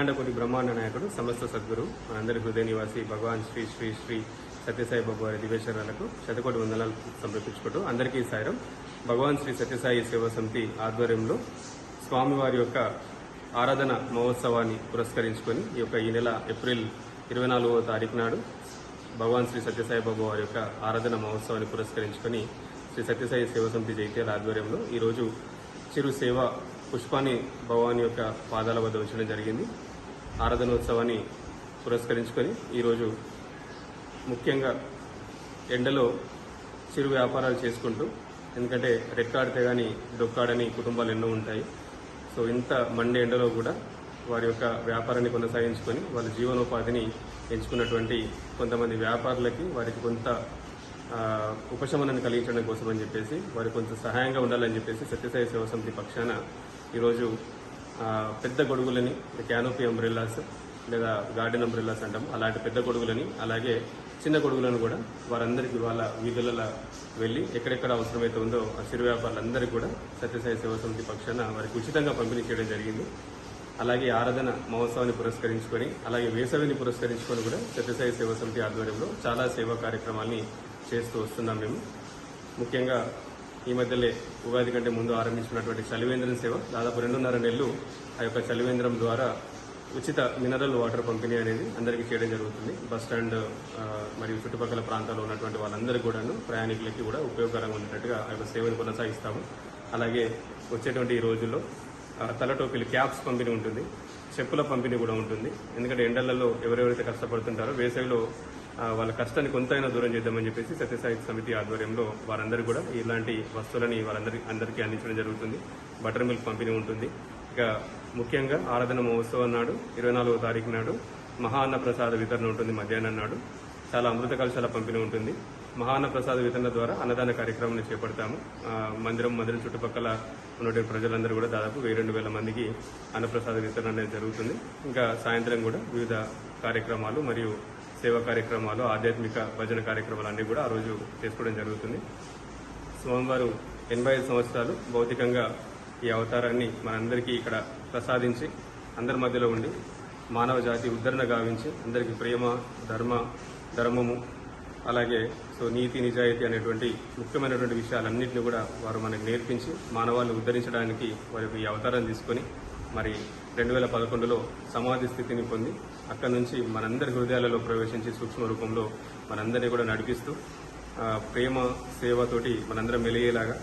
అట్లాంటపూడి బ్రహ్మాండ నాయకుడు సమస్త సద్గురు మనందరి హృదయ నివాసి భగవాన్ శ్రీ శ్రీ శ్రీ సత్యసాయి బాబు వారి దివేశ్వరాలకు శతకోటి వందనాలు సమర్పించుకుంటూ అందరికీ సాయం భగవాన్ శ్రీ సత్యసాయి సేవా సమితి ఆధ్వర్యంలో స్వామివారి యొక్క ఆరాధన మహోత్సవాన్ని పురస్కరించుకొని ఈ యొక్క ఈ నెల ఏప్రిల్ ఇరవై నాలుగవ తారీఖు నాడు భగవాన్ శ్రీ సత్యసాయి బాబు వారి యొక్క ఆరాధన మహోత్సవాన్ని పురస్కరించుకొని శ్రీ సత్యసాయి సేవా సమితి జైత్యాల ఆధ్వర్యంలో ఈరోజు చిరు సేవ పుష్పాన్ని భగవాన్ యొక్క పాదాల వద్ద ఉంచడం జరిగింది. ఆరాధనోత్సవాన్ని పురస్కరించుకొని ఈరోజు ముఖ్యంగా ఎండలో చిరు వ్యాపారాలు చేసుకుంటూ ఎందుకంటే రెక్కాడితే కానీ డొక్కాడని కుటుంబాలు ఎన్నో ఉంటాయి. సో ఇంత మండే ఎండలో కూడా వారి యొక్క వ్యాపారాన్ని కొనసాగించుకొని వాళ్ళ జీవనోపాధిని ఎంచుకున్నటువంటి కొంతమంది వ్యాపారులకి వారికి కొంత ఉపశమనాన్ని కలిగించడం కోసం అని చెప్పేసి వారికి కొంత సహాయంగా ఉండాలని చెప్పేసి సత్యసాయి సేవ సమితి పక్షాన ఈరోజు పెద్ద గొడుగులని క్యానోపీ అంబ్రిల్లాస్ లేదా గార్డెన్ అంబ్రిల్లాస్ అంటాం అలాంటి పెద్ద గొడుగులని అలాగే చిన్న గొడుగులను కూడా వారందరికీ వాళ్ళ వీధులలో వెళ్ళి ఎక్కడెక్కడ అవసరమైతే ఉందో ఆ చిరు వ్యాపారులందరికీ కూడా సత్యసాయి సేవా సమితి పక్షాన వారికి ఉచితంగా పంపిణీ చేయడం జరిగింది. అలాగే ఆరాధన మహోత్సవాన్ని పురస్కరించుకొని అలాగే వేసవిని పురస్కరించుకొని కూడా సత్యసాయి సేవ సమితి ఆధ్వర్యంలో చాలా సేవా కార్యక్రమాల్ని చేస్తూ వస్తున్నాం మేము. ముఖ్యంగా ఈ మధ్యలో ఉగాది కంటే ముందు ఆరంభించినటువంటి చలివేంద్రం సేవ దాదాపు రెండున్నర నెలలు ఆ యొక్క చలివేంద్రం ద్వారా ఉచిత మినరల్ వాటర్ పంపిణీ అనేది అందరికీ చేయడం జరుగుతుంది. బస్ స్టాండ్ మరియు చుట్టుపక్కల ప్రాంతాల్లో ఉన్నటువంటి వాళ్ళందరికీ కూడాను ప్రయాణికులకి కూడా ఉపయోగకరంగా ఉండేటట్టుగా ఆ యొక్క సేవను కొనసాగిస్తాము. అలాగే వచ్చేటువంటి ఈ రోజుల్లో ఆ, క్యాప్స్ పంపిణీ ఉంటుంది. చెప్పుల పంపిణీ కూడా ఉంటుంది. ఎందుకంటే ఎండలలో ఎవరెవరైతే కష్టపడుతుంటారో వేసవిలో వాళ్ళ కష్టాన్ని కొంతైనా దూరం చేద్దామని చెప్పేసి సత్యసాయి సమితి ఆధ్వర్యంలో వారందరూ కూడా ఇలాంటి వస్తువులని వారందరి అందరికీ అందించడం జరుగుతుంది. బటర్ మిల్క్ పంపిణీ ఉంటుంది. ఇక ముఖ్యంగా ఆరాధన మహోత్సవం నాడు ఇరవై నాలుగో తారీఖు నాడు మహాన్న ప్రసాద వితరణ ఉంటుంది మధ్యాహ్నం నాడు. చాలా అమృత కలశాల పంపిణీ ఉంటుంది. మహాన్న ప్రసాద వితరణ ద్వారా అన్నదాన కార్యక్రమాన్ని చేపడతాము. మందిరం మందిరం చుట్టుపక్కల ఉన్నటువంటి ప్రజలందరూ కూడా దాదాపు వెయ్యి రెండు వేల మందికి అన్నప్రసాద వితరణ అనేది జరుగుతుంది. ఇంకా సాయంత్రం కూడా వివిధ కార్యక్రమాలు మరియు సేవా కార్యక్రమాలు ఆధ్యాత్మిక భజన కార్యక్రమాలు అన్నీ కూడా ఆ రోజు చేసుకోవడం జరుగుతుంది. స్వామివారు ఎనభై ఐదు సంవత్సరాలు భౌతికంగా ఈ అవతారాన్ని మనందరికీ ఇక్కడ ప్రసాదించి అందరి మధ్యలో ఉండి మానవ జాతి ఉద్ధరణ గావించి అందరికీ ప్రేమ ధర్మ ధర్మము అలాగే సో నీతి నిజాయితీ అనేటువంటి ముఖ్యమైనటువంటి విషయాలన్నింటినీ కూడా వారు మనకు నేర్పించి మానవాళ్ళు ఉద్ధరించడానికి వారి ఈ అవతారం తీసుకొని మరి రెండు వేల పదకొండులో సమాధి స్థితిని పొంది అక్కడి నుంచి మనందరి హృదయాలలో ప్రవేశించి సూక్ష్మ రూపంలో మనందరినీ కూడా నడిపిస్తూ ప్రేమ సేవతోటి మనందరం మెలిగేలాగా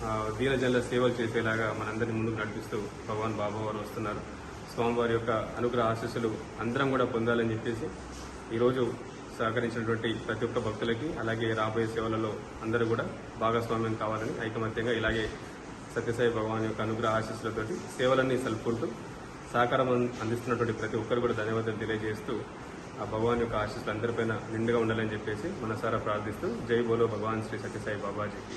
ఆ, దీనజనుల సేవలు చేసేలాగా మనందరినీ ముందుకు నడిపిస్తూ భగవాన్ బాబా వారు వస్తున్నారు. స్వామివారి యొక్క అనుగ్రహ ఆశీస్సులు అందరం కూడా పొందాలని చెప్పేసి ఈరోజు సహకరించినటువంటి ప్రతి ఒక్క భక్తులకి అలాగే రాబోయే సేవలలో అందరూ కూడా భాగస్వామ్యం కావాలని ఐకమత్యంగా ఇలాగే సత్యసాయి భగవాన్ యొక్క అనుగ్రహ ఆశీస్సులతోటి సేవలన్నీ సలుపుకుంటూ సహకారం అందిస్తున్నటువంటి ప్రతి ఒక్కరు కూడా ధన్యవాదాలు తెలియజేస్తూ ఆ భగవాన్ యొక్క ఆశీస్సులు అందరిపైన నిండుగా ఉండాలని చెప్పేసి మనసారా ప్రార్థిస్తూ జై బోలో భగవాన్ శ్రీ సత్యసాయి బాబాజీకి.